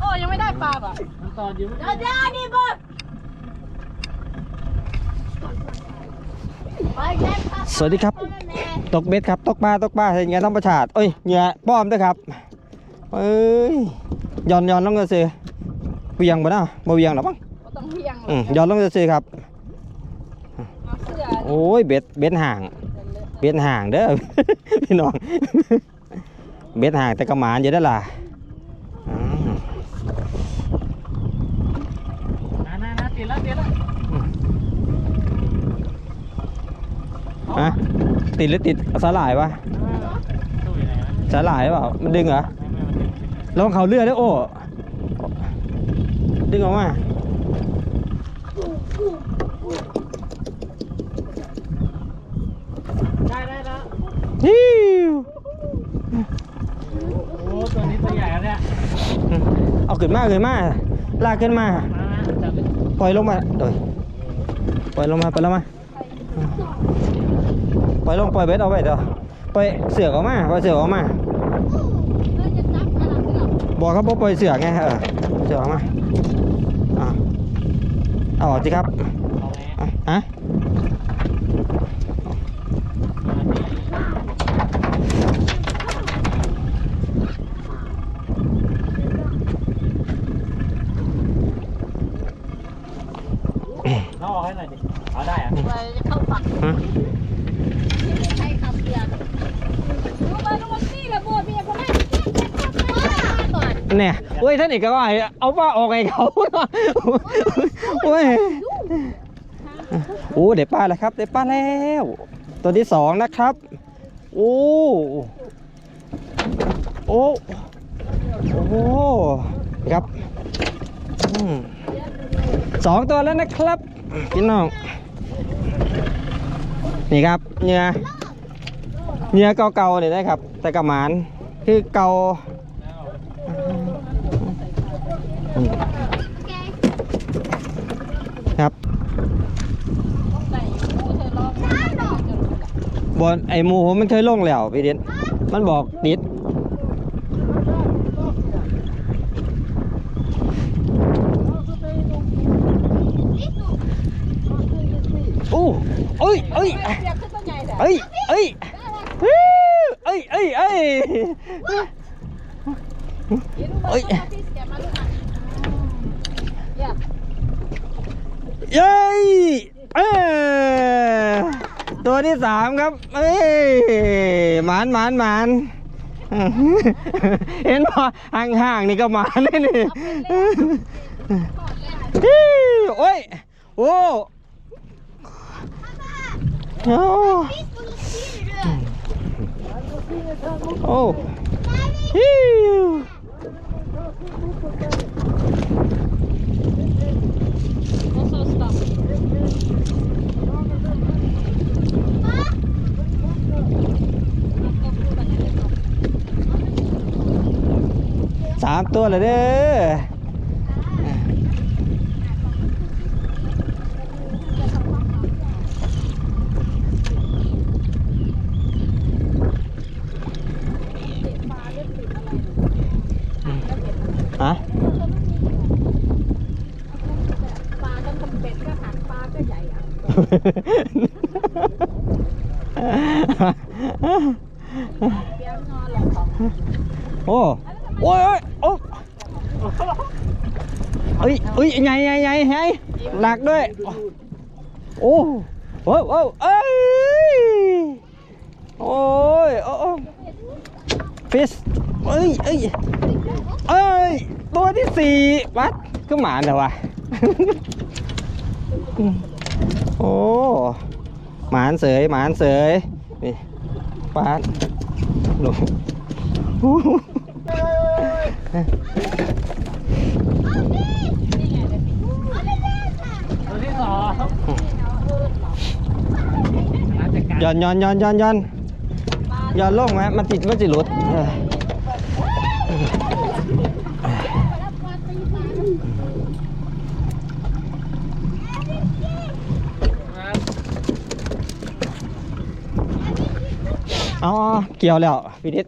โอ้ยังไม่ได้ปลาป่ะมันตอนอยู่เดี๋ยวเดี๋ยวนี่บดไปแค่ครับสวัสดีครับ ตกเบ็ดครับ ตกปลาตกปลาเห็นไงธรรมชาติเอ้ยเหงื่อป้อมด้วยครับเอ้ยย้อนย้อนลงก็ซื้อเวียงบ่เนาะบ่เวียงหรอมั้งบ่ต้องเพียงหรอืมอกย้อนลงก็ซื้อครับเอาเสื้อโอ้ยเบ็ดเบ็ดห่างเบ็ดห่างเด้อพี่น้องเบ็ดห่างแต่กระหมานอยู่ได้อล่ะอืม นะนะนะติดแล้วติดแล้ว ฮะติดหรือติดสาหร่ายวะตู้อยู่ไหนวะสาหร่ายเปล่ามันดึงเหรอลองเขาเลือดด้วยโอ้ดึงออกมาได้ได้แล้วฮิวโอ้ตัวนี้ตัวใหญ่แล้วเนี่ยเอาขึ้นมาขึ้นมาลากขึ้นมาปล่อยลงมาเดี๋ยปล่อยลงมาปล่อยลงมา ปล่อยลงปล่อยเบ็ดเอาไว้เดี๋ยวปล่อยเสือกออกมาปล่อยเสือกออกมาบอะไรเสื้อบอกเขาบอกปล่อยเสือกไงเออเสือกออกมาอะเอาออกสิครับเอ เนี่ยเว้ยท่านเอกก็ว่าให้เอาว่าออกไงเขาเนาะเว้ยโอ้เดี๋ยวป้าแล้วครับเดี๋ยวป้าแล้ว ตัวที่สองนะครับ โอ้โอ้โอ้ครับอืมสองตัวแล้วนะครับพี่น้อง นี่ครับเนื้อเนื้อเก่าๆเนี่ยนะครับ แต่กระหมานคือเก่า อืม ครับบอลไอหมูมันเคยลงแล้วพี่เด่นมันบอกติดโอ้เอ้ยเอ้ยเอ้ยเอ้ยเอ้ยเอ้ยเอ้ยเอ้ย พี่เสียมาลูกอะเนี่ย เย้ยเอ้ยตัวที่สามครับ เอ้ยหมานหมานหมานเห็นพอห่างๆนี่ก็หมานเลยนี่โอ้ย โอ้โอ้โอ้ฮิว โซสต็อป สามตัวเลยเด้อฮะปลาจนทำเป็ดก็หันปลาก็ใหญ่อะเดี๋ยวนอนหลับของโอ้โอ้ยโอ้ยโอ้ยใหญ่ใหญ่ใหญ่ใหญ่หนักด้วย โอ้โอ้โอ้เอ้ยโอ้ยโอ้ฟิสเอ้ยเอ้ยเอ้ยตัวที่สี่วัดก็หมาเหรอวะโอ้หมานเสยหมานเสยนี่ปาดลง ตัวที่สองน่าจะกัด ย้อนย้อนย้อนย้อนย้อนย้อนลงไหมมันติดมันจะหลุดเออเอาเอาเกี่ยวแล้วพี่นิด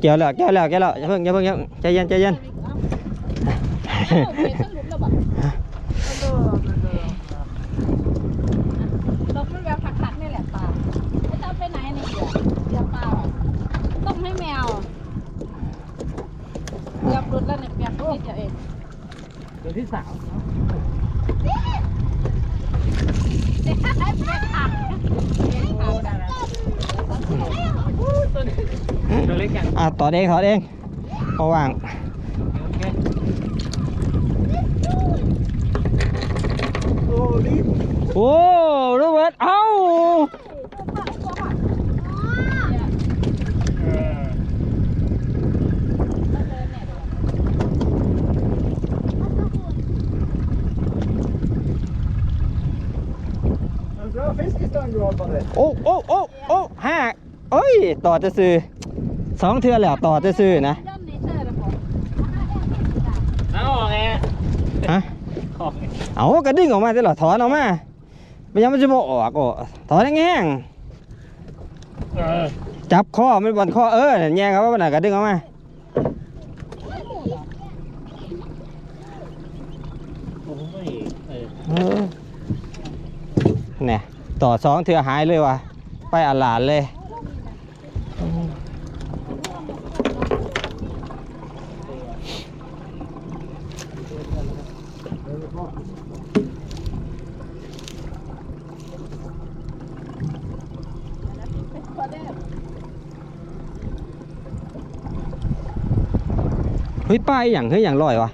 เกี่ยวแล้วเกี่ยวแล้วเกี่ยวแล้วอย่าเพิ่งอย่าเพิ่งอย่าเพิ่งใจเย็นใจเย็น เอ้าเป็นสรุปแล้วบอกลงมันแบบขัดๆนี่แหละปลาไม่ต้องไปไหนนี่เดี๋ยวเดี๋ยวปลาต้มให้แมวเกือบหลุดแล้วเนี่ยเปียกนิดเดียวเอง เดือนที่สาม เด็กให้เปียกขาดเปียกขาดได้แล้ว ตัวเล็กยัง อะต่อเองต่อเองเอาว่างโอเคโอ้โรเบิร์ตเอ้าเออโอ้โอ้โอ้โอ้ห้าเอ้ย ต่อจะซื้อ สองเทือแล้วต่อจะซื้อนะย่อมในเสื้อแล้วผมเอาออกไงฮะออกไงเอากระดึงออกมาตลอดถอนออกมาไม่ยังมันจะบอกออกอะถอนแง่งเออๆจับข้อมันบอลข้อเออแง่ครับว่ามันนะกระดึงออกมาโอ้ยเออเออเนี่ยต่อสองเทือหายเลยว่ะไปอาหลานเลย เฮ้ยป้ายอย่างเฮ้ยอย่างลอยวะ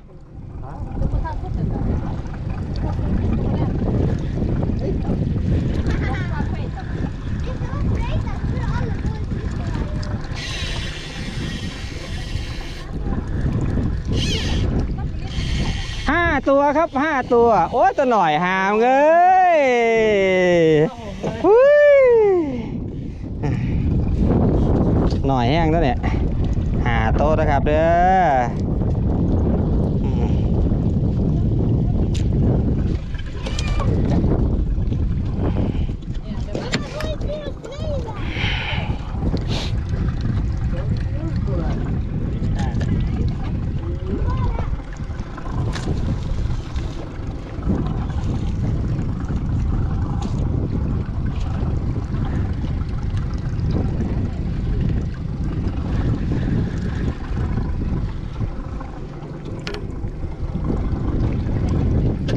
ห้าตัวครับห้าตัว โอ้ตัวหน่อยหามเอ้ยหุ้ยหน่อยแห้งแล้วเนี่ยหาโตวนะครับเด้อม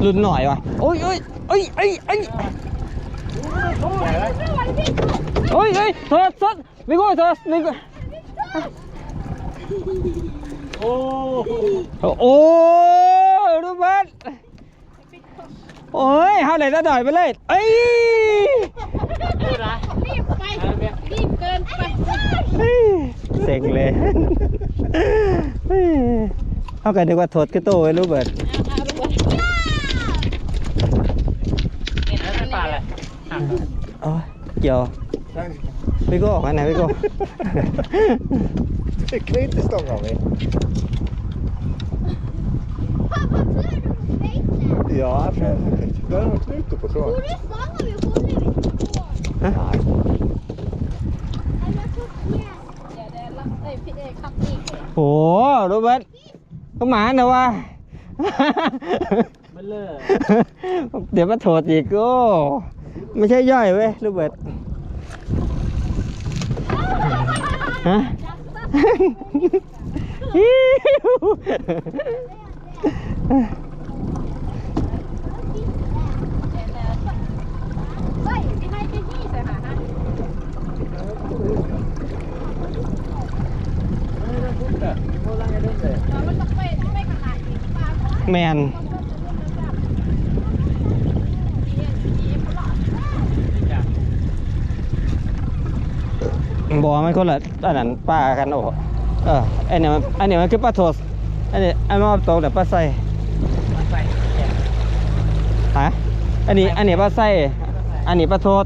รุ่นหน่อยว่ะโอ้ยโอ้ยโอ้ยเอ้ยเอ้ยโอ้ยเอ้ยโทษโทษไม่กูโทษไม่กูโอ้โอ้รูปบัตโอ้ยเฮาเลยละหน่อยไปเลยเอ้ยรีบไปรีบเกินไปเฮ้ยเซ็งเลยเฮ้ยเอากันนึกว่าโทษกระโตไว้รูปเบิร์ต นี่นั่นเป็นปลาอะไรหักเหรอ โอ้ย เกี่ยวพี่โก้ออกมาไหนพี่โก้ Det knyter stången min. Ja, jag tror det är någon knut på tråden. Nej. เดี๋ยวเดี๋ยวรับเอ้ยพี่เอ้ยขับอีกโอ้โรเบิร์ตก็หมาเนอะวะ มันเลอะ เดี๋ยวมาโทษอีกโอ้ ไม่ใช่ย่อยเว้ยโรเบิร์ตฮะฮิวเฮ้ยพี่ให้พี่พี่ใส่หาฮะโอ้ลังไงเด้งเลย มันต้องไปไปขนาดนี้ปลา แมน จ้ะ บอกว่ามันคนละอันนั้นป้ากันโอ้เอออันนี้มันอันนี้มันคือปลาโทสอันนี้อันนี้มันตแต่ปลาไส้มันใส่เนี่ยฮะอันนี้อันนี้ปลาไส้อันนี้ปลาโทส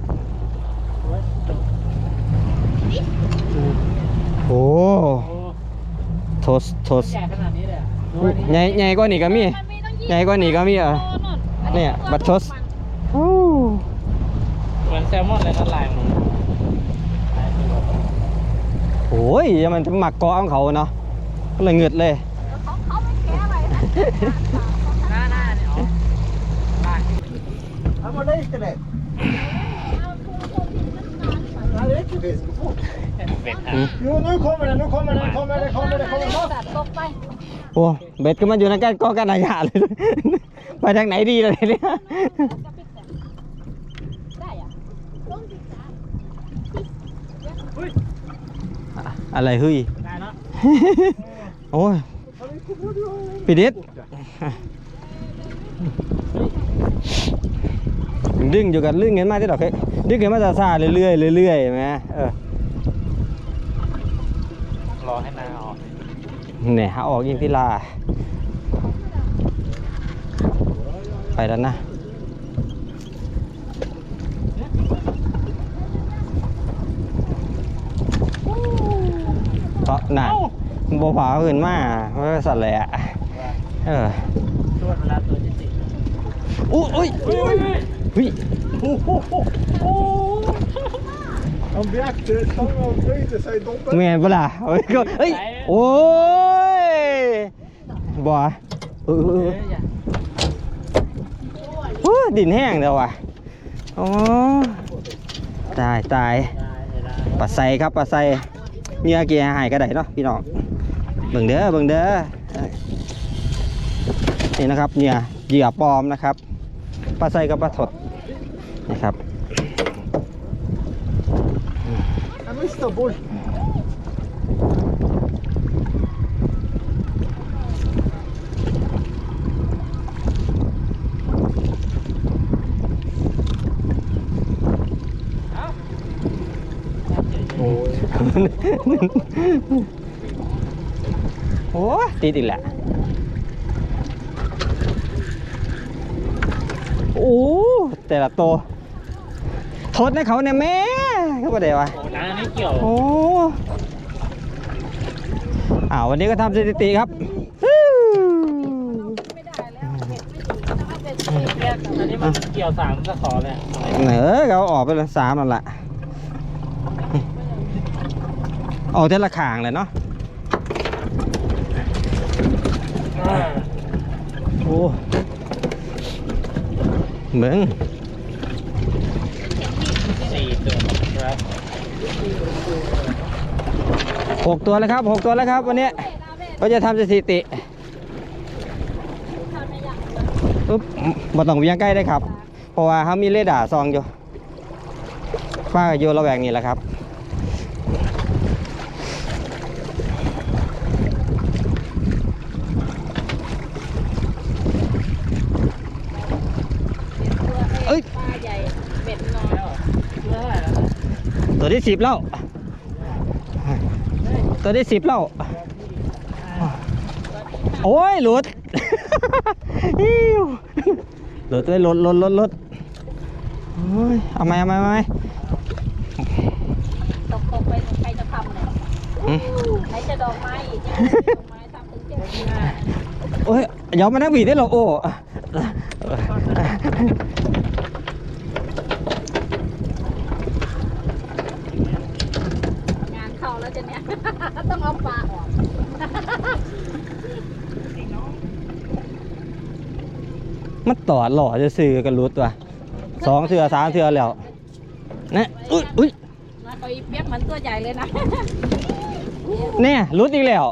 โอ้โอ้โอ้โทสโทสใหญ่ใหญ่กว่านี้ก็มีใหญ่กว่านี้ก็มีเหรอเนี่ยบัตรทศโอ้เหมือนแซลมอนเลยนั่นลายมัน โหยมันจะหมักเกาะของเขาเนาะก็เลยเหงืดเลยเขาเขาไม่แก้อะไรนะหน้าหน้าเนี่ยอ๋อได้ Han var lite lätt. Han räcker fisk fort. เป็ดครัอืบม Jo, nu kommer det, nu kommer det, kommer det, kommer det, kommer det. ตัดตกไปโอ้เบ็ดก็มาอยู่ในกันก็กันอายาเลย ไปทางไหนดีเลยเนี่ย ได้อะ อะอะไรเฮ้ยได้เนาะโอ้ยปิดเด็ดดึงอยู่กันลึงเงินมาที่ดอกเฮ้ยดึงเงินมาซาซาๆเรื่อยๆเรื่อยๆไหมเออรอให้น้าออกเนี่ยหาออกยิงที่ลาไปแล้วนะ ก็น่ะบ่ผาอื่นมาไม่ว่าสัตว์เลยอะเออตัวเวลาตัวจริงอุ้ยอุ้ยอุ้ยอุ้ย Han bjäckte, han böjde sig i dobben. แม่นปะล่ะเอ้ยก็เอ้ยโอ้ยบ่เออๆเอเออออย่าโอ้ยดินแห้งเด้อว่ะโอ้ตายตายได้ได้ปลาไซครับปลาไซ เนื้อเกียร์หายก็ได้เนาะพี่น้องเบิ่งเด้อเบิ่งเด้อนี่นะครับเนี่ยเหยื่อปลอมนะครับปลาไซกับปลาสดนะครับ โอ้ยติดอีกแหละโอ้แต่ละตัวทดให้เขาเนี่ยแม่เขาประเดี๋ยววะโอ้น้าไม่เกี่ยวโอ้อ่าวันนี้ก็ทำสถิติครับฮู้ไม่ได้แล้วเบ็ดไม่ดีต้องเอาเบ็ดเบ็ดแรกอันนี้มันเกี่ยวสามก็ขอเลยเหนือเขาออกไปเลยสามนั่นแหละ ออกแต่ละขางเลยเนาะโอ้เบิ่งสี่ตัวครับหกตัวแล้วครับหกตัวแล้วครับ วันนี้ก็จะทำสถิติปุ๊บบ่ต้องวียงใกล้ได้ครับ เพราะว่าเขามีเรดาซองอยู่ป้าอยู่ระแวกนี้แหละครับ เอ้ย ปลาใหญ่เบ็ดน้อย แล้วเท่าไหร่แล้ว ตัวที่สิบแล้ว ตัวที่สิบแล้ว โอ้ยหลุดอิ๊วหลุดเลยหลุดหลุดหลุดหลุดโอ้ยเอาไหมเอาไหมเอาไหมตกตกไปใครจะทำเนี่ยอืมใครจะดอกไม้อีกเนี่ยดอกไม้ทำถึงเจ็ดสิบห้าโอ้ยยอมมานั่งบีได้เหรอโอ้ งานเข้าแล้วจะเนี่ย ต้องเอาปลาออกมันต่อหล่อจะซื้อกันรุดว่ะสองเสือสามเสือแล้วนะอุ้ยอุ้ยนะก็อีเปียกมันตัวใหญ่เลยนะเนี่ยรุดอีกแล้ว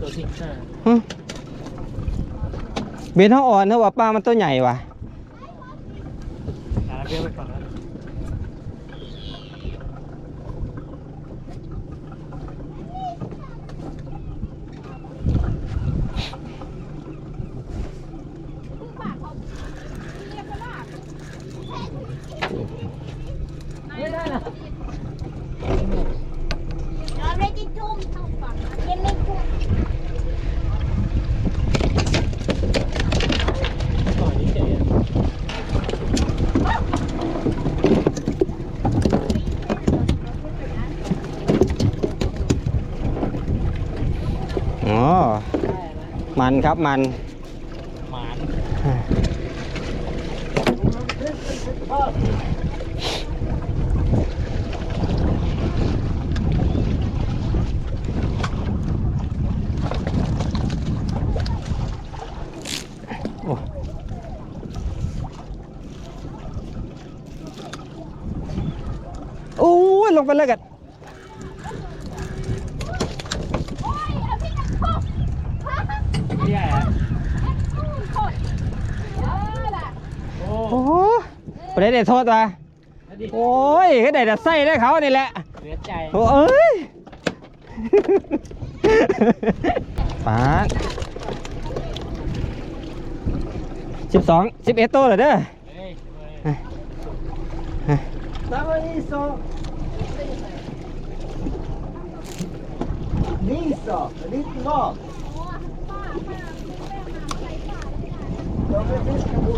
ตัวที่ห้าหึเบนเท่าอ่อนเท่าว่าปลามันตัวใหญ่ว่ะ อ๋มันครับมันโอ้ยลงไปเลยกัน บ่ได้ได้โทษวะโอ้ยก็ได้แต่ไส่ได้เขานี่แหละเหลือใจโอ้ยป้าสิบสองสิบเอ็ดตัวเหรอเด้อนี่สอนี่งอเราไม่ได้ทำบุ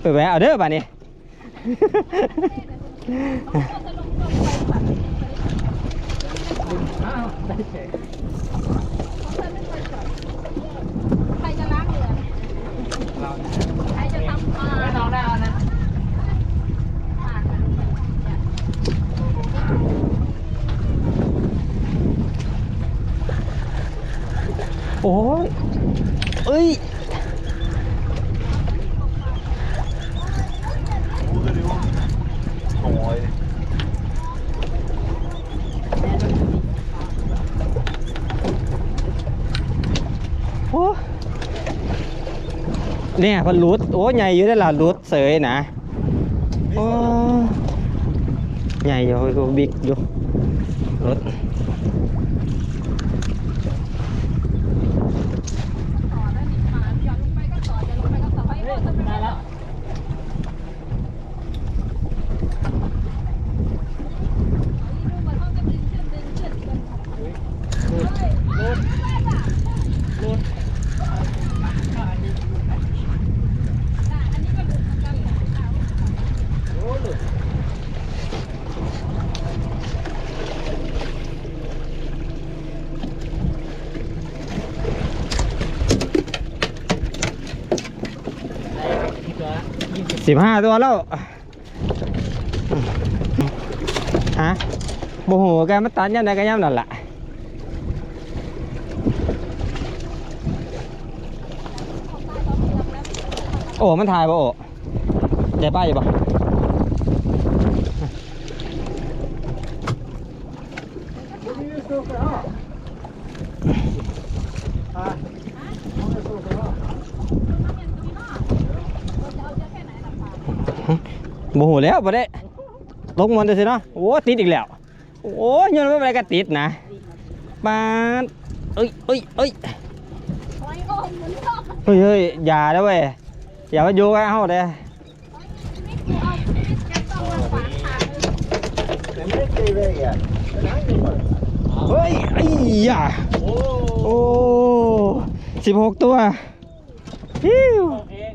ไปแวะเอาเด้อบ้านนี้อ้าวได้เ Ah, เนี่ยเพันรูดโอ้ใหญ่อยู่ได้อล่ะรูดเสยนะโอ้ใหญ่อยู่ก็บิ๊กอยู่รถ ต่อแล้วนี่ปลาหย่อนลงไปก็ต่อหย่อนลงไปก็ต่อไปโอ้ยทำไม มา ไม่ แล้ แล้ว วดูเหมือนเขาจะดึงขึ้นดึงขึ้นดึงขึ้น รูดรูดรูด อันนี้ก็หลุดเหมือนกันแหละเอา โอ้หลุด สิบห้าตัวแล้วฮะโมโหแกมาตันยันไหนก็ย่ำนั่นแหละโอ้ มันถ่ายป่ะโอ้ใจป้ายอยู่ป่ะ โมโหแล้วบ่ได้ลงมันเลยสิเนาะโอ้ติดอีกแล้ว โอ้ยยนต์ไม่เป็นไรก็ติดนะปาดเอ้ยเอ้ยเอ้ยอยโอ่งหมุนรอบเฮ้ยเฮ้ยอย่าแล้วเว้ยอย่ามาโยกให้เฮาเด้เอาไม่จะต้องมาขาเลยเฮ้ยไอ้ยาโอ้โอ้สิบหกตัวฮิวเอง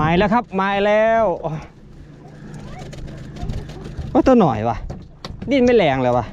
มาแล้วครับมาแล้วว่าตัวหน่อยวะดิ้นไม่แรงเลยวะ